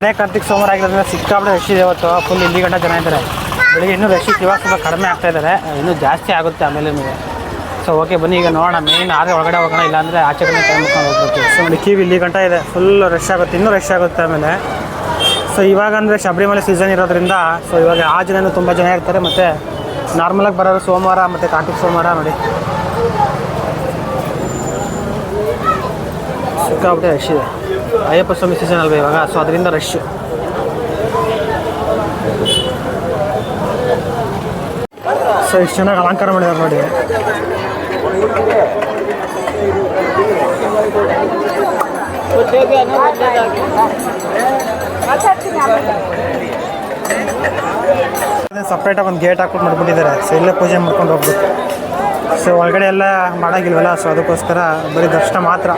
ಅದೇ ಕಾರ್ತಿಕ್ ಸೋಮವಾರ ಆಗಿರೋದ್ರಿಂದ ಸಿಕ್ಕಾಪಟ್ಟೆ ರಶ್ ಇದೆ ಇವತ್ತು. ಫುಲ್ ಇಲ್ಲಿ ಗಂಟ ಜನ ಇದ್ದಾರೆ. ಬೆಳಿಗ್ಗೆ ಇನ್ನೂ ರಶ್ ಇವಾಗ ಸ್ವಲ್ಪ ಕಡಿಮೆ ಆಗ್ತಾ ಇದ್ದಾರೆ. ಇನ್ನೂ ಜಾಸ್ತಿ ಆಗುತ್ತೆ ಆಮೇಲೆ ಸೊ ಓಕೆ ಬನ್ನಿ. ಈಗ ನೋಡೋಣ. ಮೇನ್ ಆದರೆ ಒಳಗಡೆ ಹೋಗೋಣ. ಇಲ್ಲಾಂದರೆ ಆಚೆ ಕಡೆ ಮುಗ್ಕೊಂಡು ಹೋಗ್ಬೇಕು ಸೊ ನೋಡಿ ಕ್ಯೂ ಇಲ್ಲಿ ಗಂಟೆ ಇದೆ. ಫುಲ್ ರಶ್ ಆಗುತ್ತೆ. ಇನ್ನೂ ರಶ್ ಆಗುತ್ತೆ ಆಮೇಲೆ. ಸೊ ಇವಾಗ ಅಂದರೆ ಶಬರಿಮಲೆ ಸೀಸನ್ ಇರೋದ್ರಿಂದ ಸೊ ಇವಾಗ ಆ ಜನನೂ ತುಂಬ ಜನ ಇರ್ತಾರೆ. ಮತ್ತು ನಾರ್ಮಲಾಗಿ ಬರೋದು ಸೋಮವಾರ, ಮತ್ತು ಕಾರ್ತಿಕ್ ಸೋಮವಾರ, ನೋಡಿ. ಸಿಕ್ಕಾಪಟ್ಟೆ ರಶ್ ಇದೆ. ಅಯ್ಯಪ್ಪ ಸ್ವಾಮಿ ಸೀಸನ್ ಅಲ್ವಾ ಇವಾಗ? ಸೊ ಅದರಿಂದ ರಶ್ ಸೊ ಇಷ್ಟು ಚೆನ್ನಾಗಿ ಅಲಂಕಾರ ಮಾಡಿದ್ದಾರೆ ನೋಡಿ. ಸಪ್ರೇಟಾಗಿ ಒಂದು ಗೇಟ್ ಹಾಕೊಂಡು ಮಾಡ್ಬಿಟ್ಟಿದ್ದಾರೆ. ಸೊ ಇಲ್ಲೇ ಪೂಜೆ ಮಾಡ್ಕೊಂಡು ಹೋಗ್ಬೇಕು. ಸೊ ಒಳಗಡೆ ಎಲ್ಲ ಮಾಡಾಗಿಲ್ವಲ್ಲ? ಸೊ ಅದಕ್ಕೋಸ್ಕರ ಬರೀ ದರ್ಶನ ಮಾತ್ರ.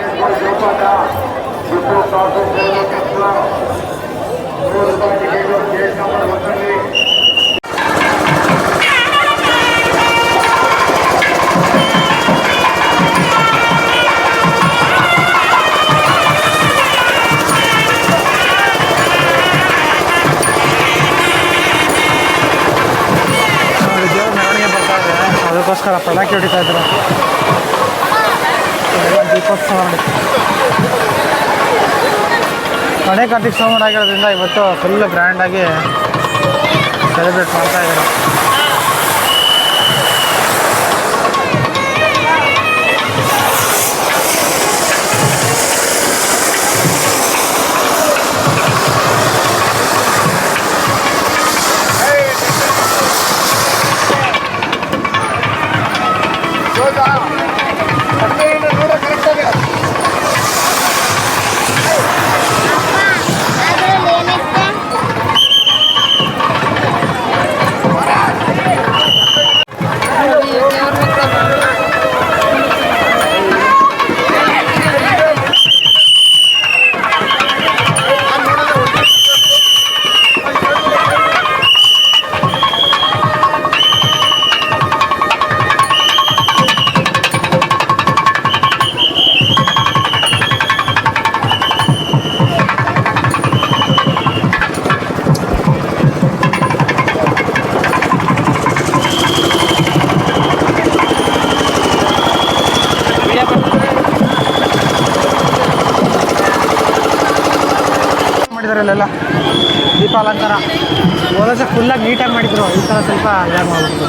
ಪಟಾಕಿ ಹೊಡಿತಾ ಇದ್ರು. ದೀಪೋತ್ಸವ ನೋಡಿ ಕಡೆ ಕಾರ್ತಿಕ್ ಸೋಮವಾರ ಆಗಿರೋದ್ರಿಂದ ಇವತ್ತು ಫುಲ್ ಗ್ರ್ಯಾಂಡಾಗಿ ಸೆಲೆಬ್ರೇಟ್ ಮಾಡ್ತಾ ಇದ್ದಾರೆ. ಮಾಡಿದ್ದಾರೆ ದೀಪಾಲಂಕಾರ. ಹೋದ ಫುಲ್ಲಾಗಿ ನೀಟಾಗಿ ಮಾಡಿದ್ರು. ಈ ಥರ ಸ್ವಲ್ಪ ಇದಾಗಿ ಮಾಡ್ಬಿಟ್ಟು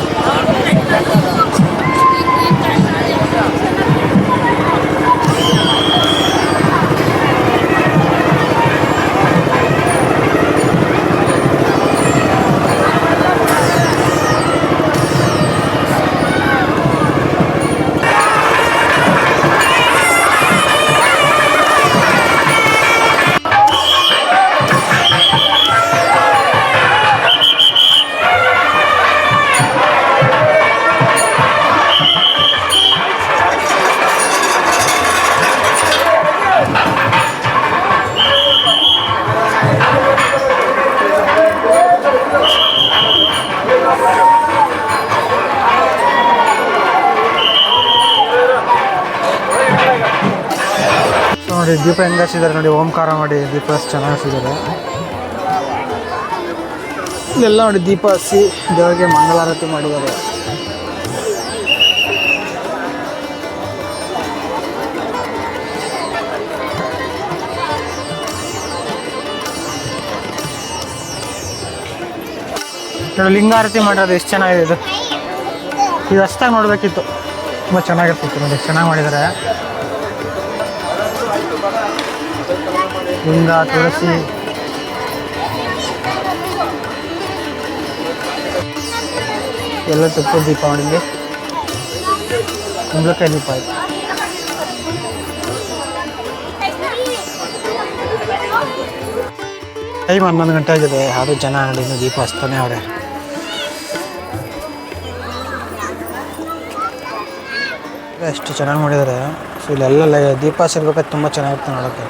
ನೋಡಿ, ದೀಪ ಹೆಂಗೆ ಹಚ್ಚಿದ್ದಾರೆ ನೋಡಿ, ಓಂಕಾರ ಮಾಡಿ ದೀಪ ಚೆನ್ನಾಗಿ ಹಚ್ಚಿದ್ದಾರೆ. ಇಲ್ಲೆಲ್ಲ ನೋಡಿ ದೀಪ ಹಚ್ಚಿ ದೇವರಿಗೆ ಮಂಗಳಾರತಿ ಮಾಡಿದ್ದಾರೆ. ಲಿಂಗಾರತಿ ಮಾಡಿರೋದು ಎಷ್ಟು ಚೆನ್ನಾಗಿದೆ ಇದು. ಇದು ಅಷ್ಟಾಗಿ ನೋಡಬೇಕಿತ್ತು. ತುಂಬ ಚೆನ್ನಾಗಿರ್ತಿತ್ತು ನೋಡಿ, ಚೆನ್ನಾಗಿ ಮಾಡಿದ್ದಾರೆ. ಲಿಂಗ ತುಳಸಿ. ಎಲ್ಲ ತುಪ್ಪ ದೀಪಾವಳಿಗೆ ಕುಂಬಳಕಾಯಿ ದೀಪ ಆಯ್ತು. ಟೈಮ್ ಹನ್ನೊಂದು ಗಂಟೆ ಆಗಿದೆ. ಯಾರು ಜನ ಇನ್ನು ದೀಪ ಹಚ್ತಾನೆ ಅವರೇ. ಎಷ್ಟು ಚೆನ್ನಾಗಿ ಮಾಡಿದ್ದಾರೆ. ಸೊ ಇಲ್ಲೆಲ್ಲ ದೀಪ ಹಚ್ಚಿರ್ಬೇಕಾದ್ರೆ ತುಂಬ ಚೆನ್ನಾಗಿರುತ್ತೆ ನೋಡೋಕ್ಕೆ.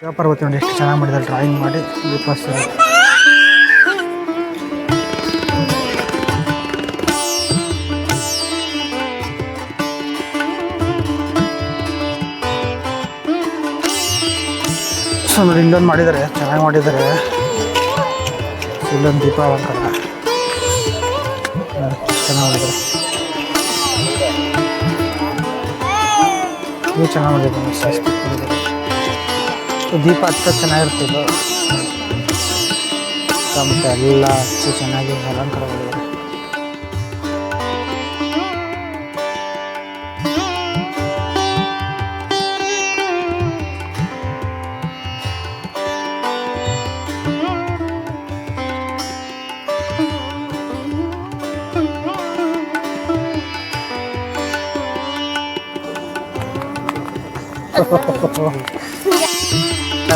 ಶಿವಪಾರ್ವತಿ ನೋಡಿ, ಎಷ್ಟು ಚೆನ್ನಾಗಿ ಮಾಡಿದ್ದಾರೆ ಡ್ರಾಯಿಂಗ್ ಮಾಡಿ ದೀಪ ಹಚ್ತಾರೆ ಸೊ ಇಲ್ಲೊಂದು ಮಾಡಿದ್ದಾರೆ, ಚೆನ್ನಾಗಿ ಮಾಡಿದ್ದಾರೆ. ಇಲ್ಲೊಂದು ದೀಪ ಅಲಂಕಾರ ಚೆನ್ನಾಗಿದೆ ಚೆನ್ನಾಗಿ ಮಾಡಿದ್ದಾರೆ. ಇದು ಚೆನ್ನಾಗಿ ದೀಪ ಹಚ್ಚ ಚೆನ್ನಾಗಿರುತ್ತೆ ಇದು ಮತ್ತು ಎಲ್ಲ ಹಚ್ಚಿ ಚೆನ್ನಾಗಿ ಅಲಂಕಾರ ಮಾಡಿದ್ದಾರೆ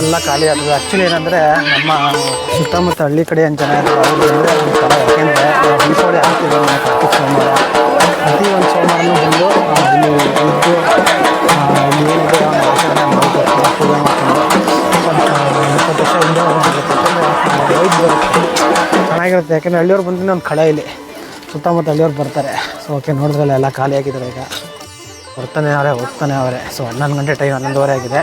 ಎಲ್ಲ ಖಾಲಿ ಆಗ್ತದೆ ಆ್ಯಕ್ಚುಲಿ ಏನಂದರೆ ನಮ್ಮ ಸುತ್ತಮುತ್ತ ಹಳ್ಳಿ ಕಡೆ ಏನು ಜನ ಒಂಥರ ಯಾಕೆಂದರೆ ದೀಪಾವಳಿ ಆಗ್ತಿದೆ ಕಾರ್ತಿಕ್ ಸೋಮವಾರ ಪ್ರತಿ ಒಂದು ಸೋಮವಾರನೂ ಬಂದು ಇಲ್ಲಿ ಇದ್ದು ಏನಿದೆ ಚೆನ್ನಾಗಿರುತ್ತೆ. ಯಾಕೆಂದರೆ ಹಳ್ಳಿಯವ್ರು ಬಂದ್ರೆ ಒಂದು ಕಳೆ ಇಲ್ಲಿ. ಸುತ್ತಮುತ್ತ ಹಳ್ಳಿಯವ್ರು ಬರ್ತಾರೆ. ಸೊ ಓಕೆ ನೋಡಿದ್ರಲ್ಲ ಎಲ್ಲ ಖಾಲಿ ಆಗಿದ್ದಾರೆ ಈಗ. ಬರ್ತಾನೆ ಅವರೇ, ಹೋಗ್ತಾನೆ ಅವರೇ. ಸೊ ಹನ್ನೊಂದು ಗಂಟೆ ಟೈಮ್ ಹನ್ನೊಂದುವರೆ ಆಗಿದೆ.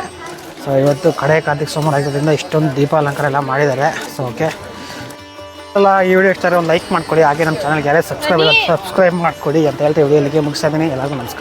ಸೊ ಇವತ್ತು ಕಡೆ ಕಾರ್ತಿಕ್ ಸೋಮವಾರ ಆಗಿರೋದ್ರಿಂದ ಇಷ್ಟೊಂದು ದೀಪ ಅಲಂಕಾರ ಎಲ್ಲ ಮಾಡಿದ್ದಾರೆ. ಸೊ ಓಕೆ ಎಲ್ಲ ಈ ವಿಡಿಯೋ ಇಷ್ಟ ಒಂದು ಲೈಕ್ ಮಾಡ್ಕೊಡಿ ಹಾಗೆ ನಮ್ಮ ಚಾನಲ್ಗೆ ಯಾರೇ ಸಬ್ಸ್ಕ್ರೈಬ್ ಸಬ್ಸ್ಕ್ರೈಬ್ ಮಾಡ್ಕೊಳ್ಳಿ ಅಂತ ಹೇಳ್ತಾ ವಿಡಿಯೋ ಇಲ್ಲಿಗೆ ಮುಗಿಸ್ತಾ ಇದ್ದೀನಿ. ಎಲ್ಲರಿಗೂ ನಮಸ್ಕಾರ.